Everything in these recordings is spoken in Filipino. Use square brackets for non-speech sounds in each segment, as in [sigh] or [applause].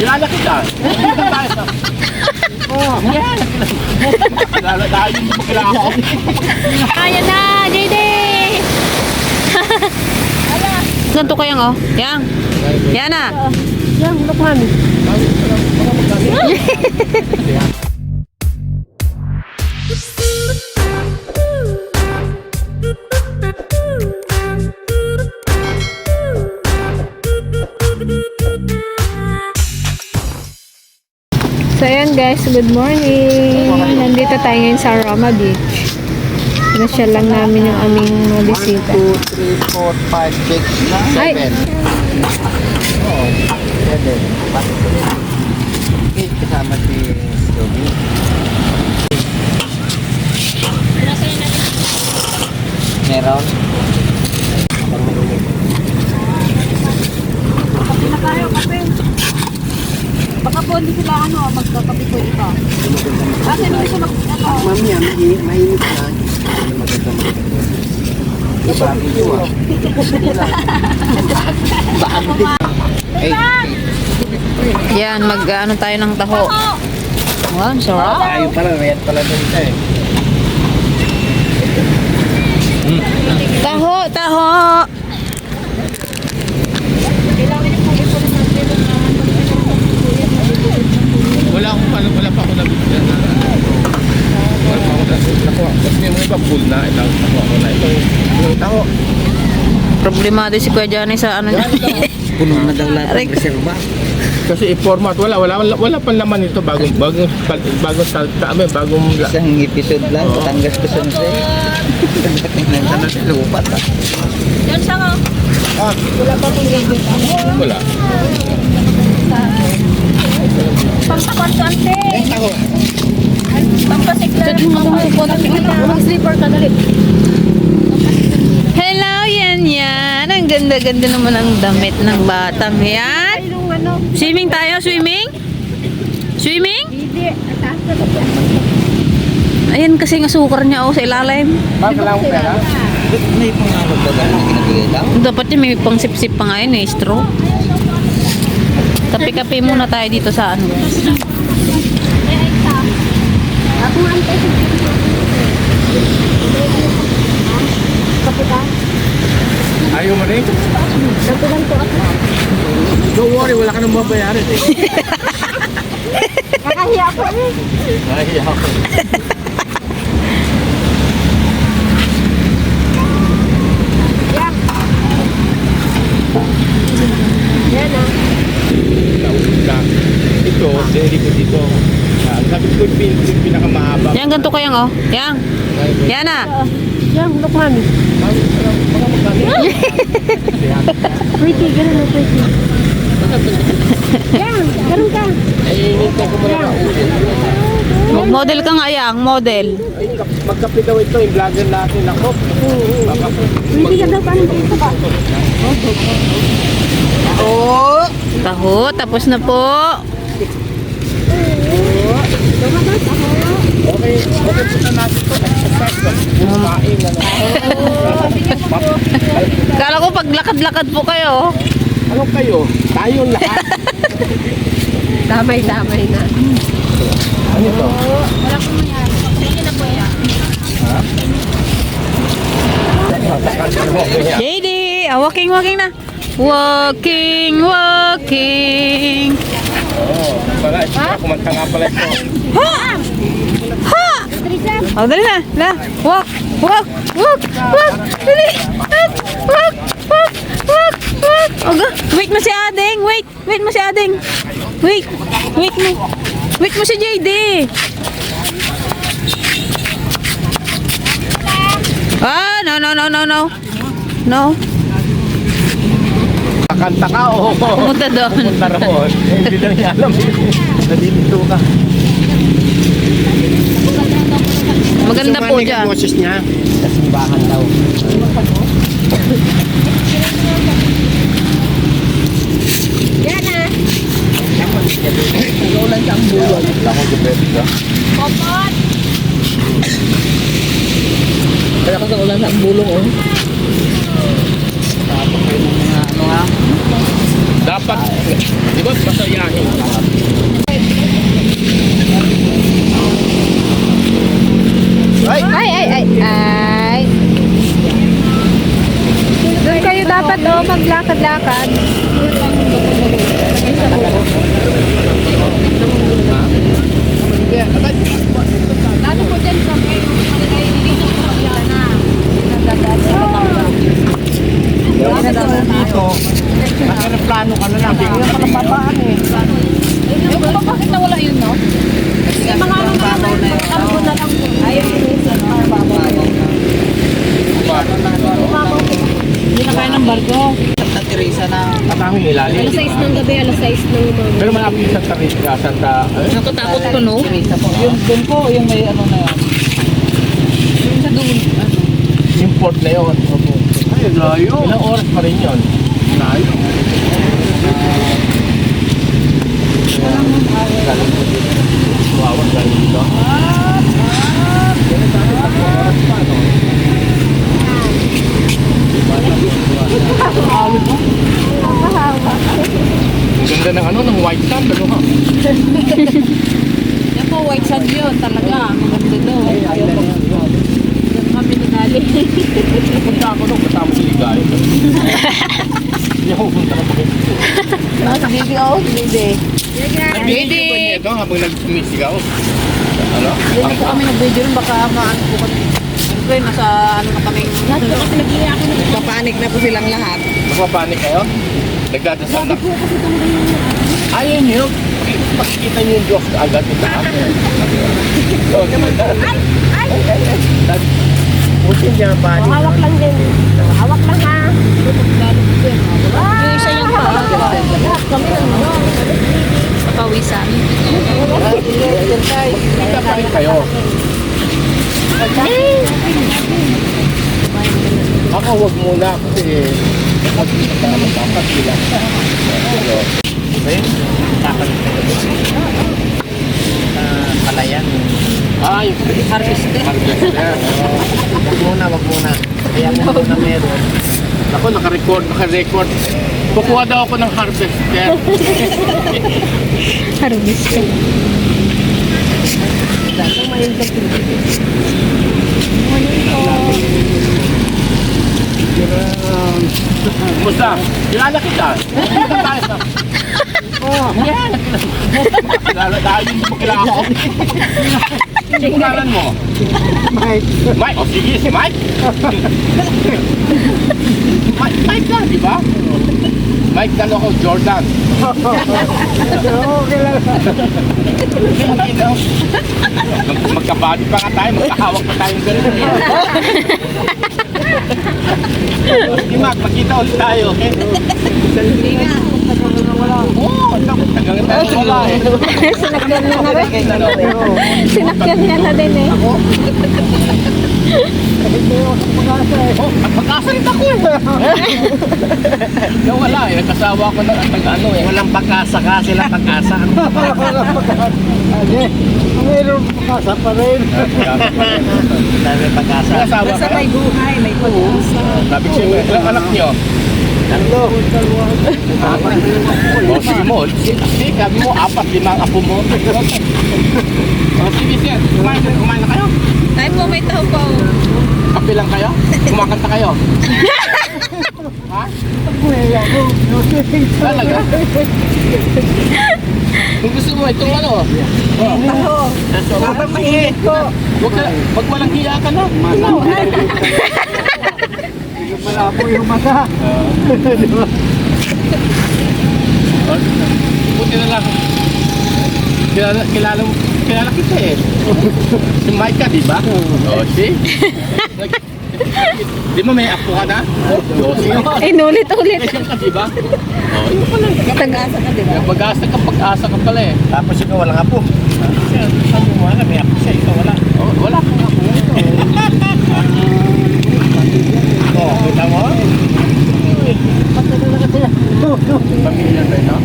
Kilala kita. Oh, yan. Kilala tayo, hindi mo kilala ko. Ayan na, JD! Ganito kayang oh. Yang. Yan na. Yan, lukman. So ayan guys, good morning. Nandito tayo ngayon sa Roma Beach. Nasyal lang namin yung aming bisita. 2, 3, 4, 5, 6, Ay. 7. Oo, 7. Eight kasama si Scooby. Meron? Baka po hindi sila ano, magkakapi po ito. Kasi hindi siya mag... Ano, Mami, ah, mahi- mahimik na. Ano maganda mo? Sabi ko ah. Yan, mag ano tayo ng taho. Wow, sarap. Ayaw pala, red pala doon ito eh. Taho, taho. Wala akong pala, wala pa ako nabigyan na. Wala pa ako. Nakuha. Kasi yung iba full na. Ito, nakuha ko na ito. Taho. Problemado si Kuya Johnny sa ano niya. Puno na daw lahat Aray. ng reserva. Kasi i-format, wala, wala, wala, wala pa naman ito. Bagong, bagong, bagong, bagong, bagong, Isang episode lang, Oo. Batangas ko sa nasa Tingnan ka na si Lupat ah. yan siya nga. ah, Wala pa pong gagawin. wala. Pampakonsante. Pampasiklar. Mag-sleeper ka dali. Hello, yan yan. Ang ganda-ganda naman ang damit ng batang yan. Ano, Swimming tayo, swimming? Swimming? Ayan kasi ang asukar niya oh, sa ilalim. Ma'am, kailangan pera? May pangarap ba? Dapat may pang sip-sip pa nga yun eh, straw. Kape-kape muna tayo dito sa ano. Kapitan. Ayaw mo rin? Nagkulang po ako. Don't worry, wala ka nang mabayaran eh. Nakahiya ako eh. Ayaw ako. Yan. Yan ah. Ka. Ito, dili ko dito. Ah, sabi ko yung pin- yung pinakamahaba. Yan, ganito kayang oh. Yan. Yan na. Yan, lukman. [laughs] Pretty, ganun na pretty. Yan, ganun ka. Ay, hinintay ko muna na. Mag-model ka nga yang, model. Magkape daw ito, yung vlogger natin ako. Pretty ka daw, paano dito ba? Oh. Taho, tapos na po. Okay, okay po na natin ito. Ko. Kumain na na. Kala ko paglakad-lakad po kayo. Ano kayo? Tayo lahat. Damay-damay na. Ano ito? Wala po mangyari. Sige na po yan. JD, ah, walking, walking na. Walking, walking. Oo. Wala, ito kumanta nga pala ito. Ha! Ha! Oh, dali na. La. Walk, walk, walk, walk. Walk, walk, walk, walk, walk. Wait mo si Ading. Wait, wait mo si Ading. Wait, wait mo. Wait mo si JD. Ah, no, no, no, no, no. No. Kakanta ka o Pumunta doon. pumunta roon. Hindi lang niya alam. Nalilito ka. Maganda po dyan. boses niya. Sa simbahan daw. Yan ah. Ulan sa ang buwan. Ako, depende ka. Popot. Kaya kasi ulan sa ang bulong oh ano ha dapat di ba pasayahin ay ay ay ay ay doon kayo dapat oh maglakad-lakad Lalo po dyan sa may mga nililito ko yan na. Nagdadaan. Dito, nakareplano ka na lang. Hindi ka na babaan eh. Yung ba bakit nawala yun, no? Yung mga ano na lang, tambo na lang po. Ayaw yun sa Hindi na kaya ng barko. Santa Teresa na. Mataming ilalim. Alas 6 ng gabi, alas 6 ng umaga. Pero malapit sa Santa Santa. eh, Natatakot ko, no? Teresa. Yung doon po, yung may ano na yan. Yung sa doon. import na yun. Ay, layo. Ilang oras pa rin yun? Layo. Wow, galing dito. Ang ganda ng ano, ng white sand, ano ha? Yan po, white sand yun talaga. Maganda doon. Diyan kami nagali. Punta ako nung kasama si Ligay. Hindi ako punta ka pa kayo. Hindi ako, hindi. Nag-video ba niya ito habang nag-sumisigaw? Ano? Hindi po kami nag-video rin, baka maano po kami. Siyempre, nasa ano na kami. Nasa kasi nag-iiyak ako. Papanik na po silang lahat. Magpapanik kayo? Nagdadasal na. Ayaw niyo. Makikita niyo yung Diyos agad ito. [laughs] Ay! Ay! Ay! Buti niya ba? Hawak lang din. Hawak lang ha. Yung isa yung pa. Lahat kami ng ano. Papawisan. Kita pa rin kayo. Ako wag muna kasi magkita na dapat sila. Pero, Okay? Kakalik na Ah, palayan. ay, Harvester. harvester. Wag muna, wag muna. Kaya mo [laughs] muna meron. Ako, naka-record, naka-record. Kukuha daw ako ng harvester. Harvest ka. Kumusta? Kilala kita. [laughs] Kilala tayo. Oh, kilala kita. Kilala hindi mo kilala ako. Hindi mo. Mike. Mike? O sige, si Mike. Mike, Mike di ba? Mike ako, Jordan. Hindi daw. Mag- Magkabadi pa nga tayo, magkahawak pa tayong ganun. eh. Sige, Mac, magkita ulit tayo, okay? Oo, tagang tayo wala eh. Sinakyan niya na rin. Ano? Sinakyan niya na din eh. Oh, at pagkasalit ako eh. Nawala eh, nagkasawa ko ng ang ano eh. Walang pag-asa ka, sila pag-asa. Mayroon pag-asa pa rin. Dami pag-asa. Nagkasawa ka. buhay, may pag-asa. Sabi ko ilang anak niyo? Tatlo. O sige mo, sige, sabi mo, apat, lima ang apo mo. O sige, sige, kumain, kumain na kayo. Ay po, may tao po. Kape lang kayo? Kumakanta kayo? [laughs] ha? Talaga? Kung gusto mo, itong ano? Oh. Dapat mainit ko. Huwag ka, wag walang hiya ka na. [laughs] Malabo yung mata. [laughs] Buti na lang. Kilala, kilala, kilala kita eh. Si Micah, di ba? Oh, si? Di mo may apo ka na? Josie. Eh, nulit-ulit. Special ka, di ba? Oh, yun pala. Tag-asa ka, di ba? Pag-asa ka, pag-asa ka pala eh. Tapos ikaw walang apo. Sabi mo wala, may apo siya, ikaw wala. Oh, wala kang apo. Oh, kita mo? Pamilya tayo, na.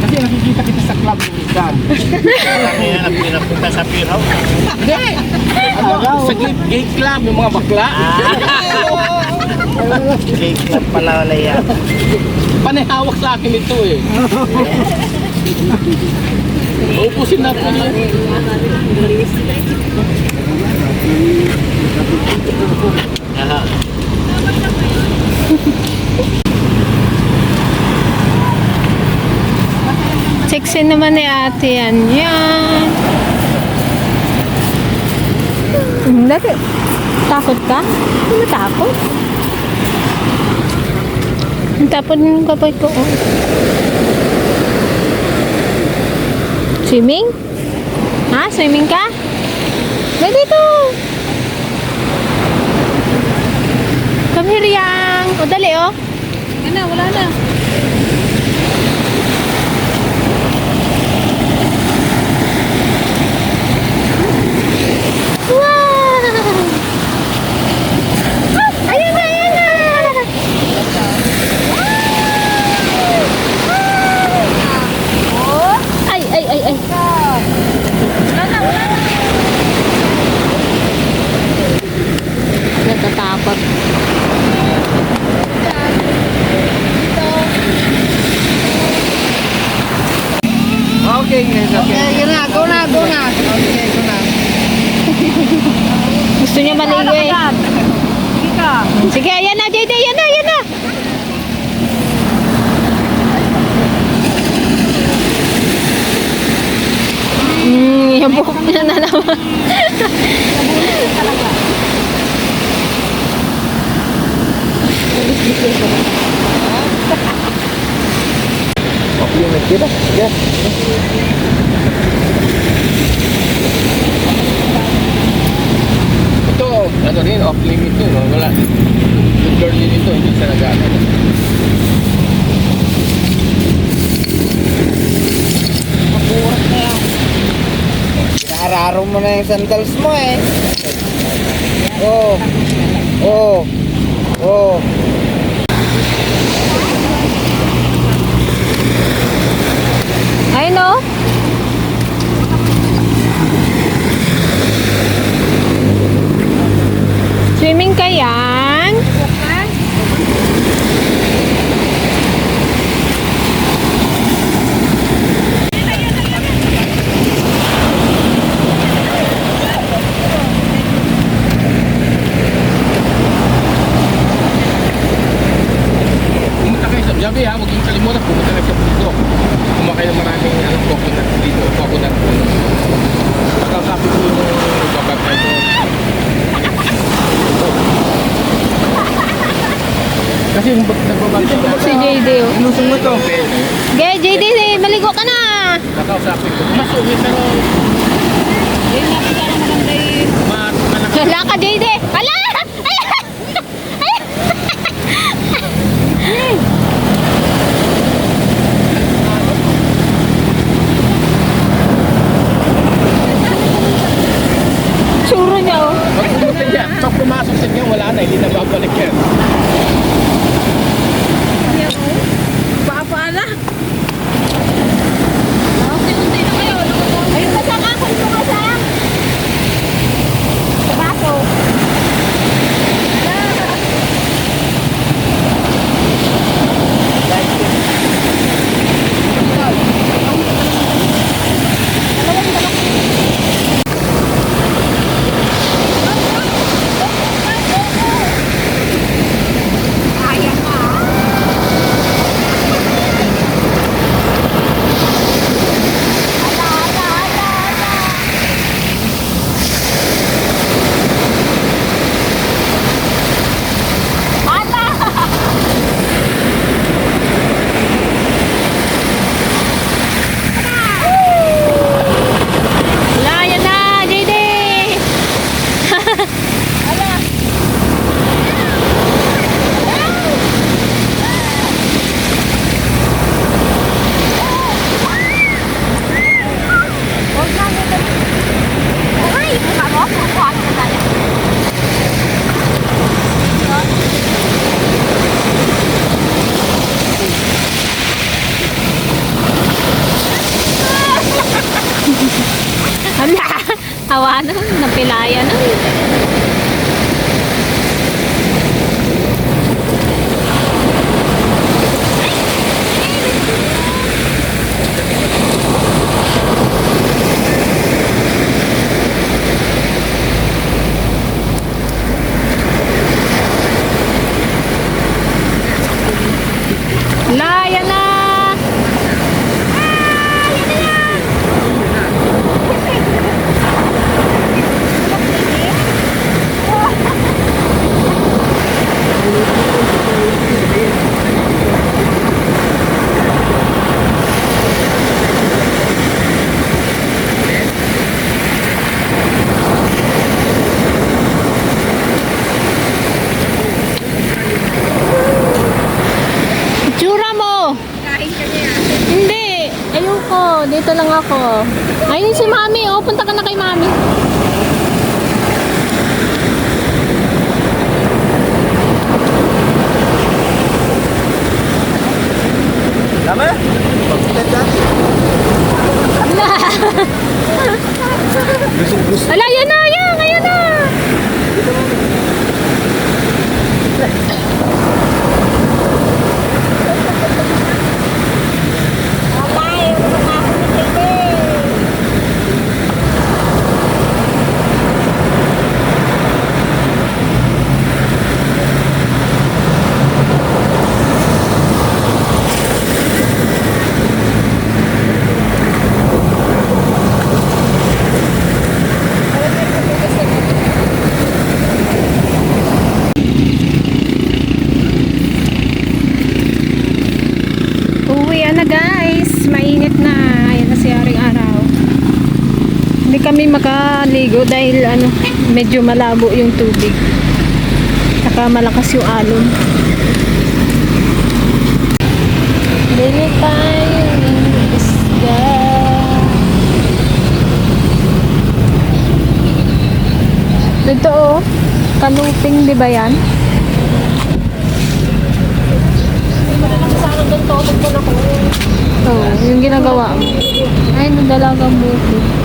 Kasi nakikita kita sa club ng Isdan. Kami na pinapunta sa Piro. Hindi! Ano, sa gay, gay club, yung mga bakla. Cake na pala wala yan. Panihawak sa akin ito eh. Uupusin natin yun. Aha. Sexy naman ni ate yan. Yan. Hmm, dati, takot ka? Hindi takot? Tapon yung kapay ko. oh. Swimming? Ha? Swimming ka? Dali dito. Come here, Yang. O, dali, oh. Yan na, wala na. Wow! Ah, Ayan na, ayan na! Ay, ay, ay, ay. Wala na, wala na. Natatakot. Okay, guys. Okay, yun na. Go na, go na. Okay, go na. [laughs] Gusto niya maligo eh. Sige ka. Sige, ayan na, JD, ayan na, ayan na. Hmm, yung buhok niya na naman. Okay, nagkira. Yes. Ito, ano rin, off limit yun. no? Wala. Yung girl din ito, hindi siya nag-ano. Inaararo mo na yung sandals mo eh. Oh. Oh. Oh. Ayun o. Swimming ka yan? Pumunta kayo sa Jabi ha, huwag yung kalimutan, pumunta kayo sa dito. Kumakay ng maraming ano, coconut dito, coconut. Makakapit mo yung babag na ito. Kasi yung siya. Si JD o. Inusong mo ito. Okay, JD, maligo ka na. Nakausapin ko. Masuwi pero Yun nga, kaya na maganda yun. ma- malaki. Hala ka, JD. Hala! Dito lang ako. Ayun si Mami. Oh, punta ka na kay Mami. Tama? [laughs] Ala, yan na, yan, ayan na. Uwi na guys. Mainit na. Ayan na si Aring Araw. Hindi kami makaligo dahil ano, medyo malabo yung tubig. Saka malakas yung alon. Bili tayo ng isda. Dito oh, kaluping di ba yan? Oo, oh, yung ginagawa mo. Ay, nadalagang buko.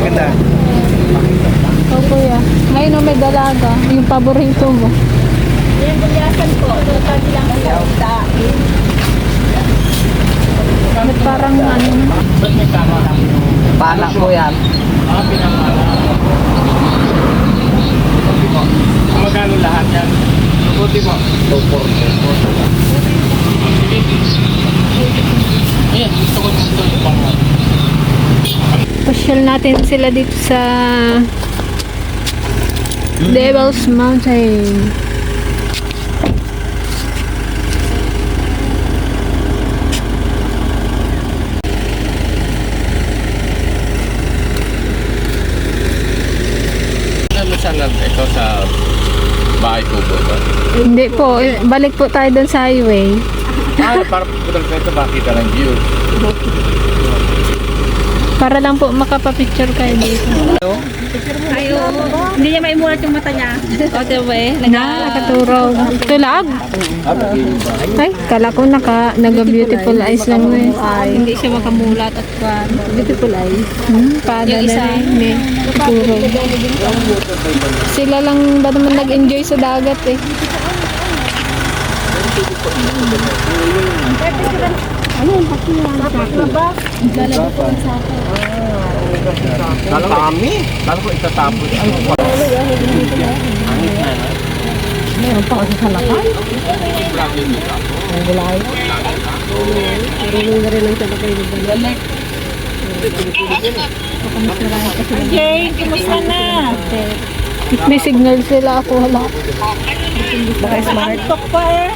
Anong ganda? Oo, Oh, kuya. Dalaga. Yung paborito mo. Ba't parang ano? Panak mo yan. Magkano lahat yan? Buti mo. Ayan, gusto ko gusto yung pang Pasyal natin sila dito sa Devil's Mountain. Ano siya nag ito sa bahay po? Hindi po, balik po tayo doon sa highway. Ah, para putang sa ito makita ng view. Para lang po makapapicture kayo dito. Ayo. Hindi niya maimulat yung mata niya. O, diba eh? Na, nakaturog. Tulag? Ay, kala ko naka, naga-beautiful eyes lang mo eh. Hindi siya makamulat at kwan. Beautiful eyes. Hmm, Yung isa. na rin. Turog. Sila lang ba naman nag-enjoy sa dagat eh. Kami? Kala ko itatapos. Ay, Meron pa kasi sa lakay. Jay, kumusta na? May signal sila ako wala. Baka smart talk pa eh.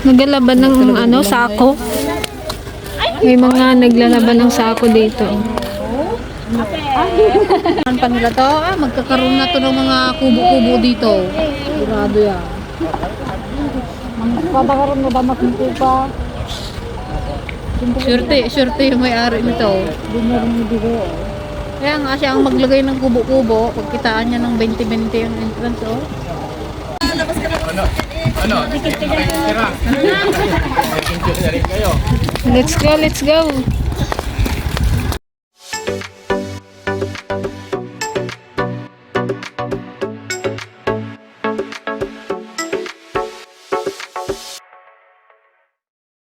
Naglalaban ng ano, sako. May mga naglalaban ng sako dito. Ano pa nila to? Ah, magkakaroon na to ng mga kubo-kubo dito. Sigurado yan. Papakaroon mo ba makikipa? Surte, surte yung may-ari nito. Kaya nga siya ang maglagay ng kubo-kubo, pagkitaan niya ng 20-20 yung entrance, oh. Tira. Enjoy na rin kayo. Let's go, let's go.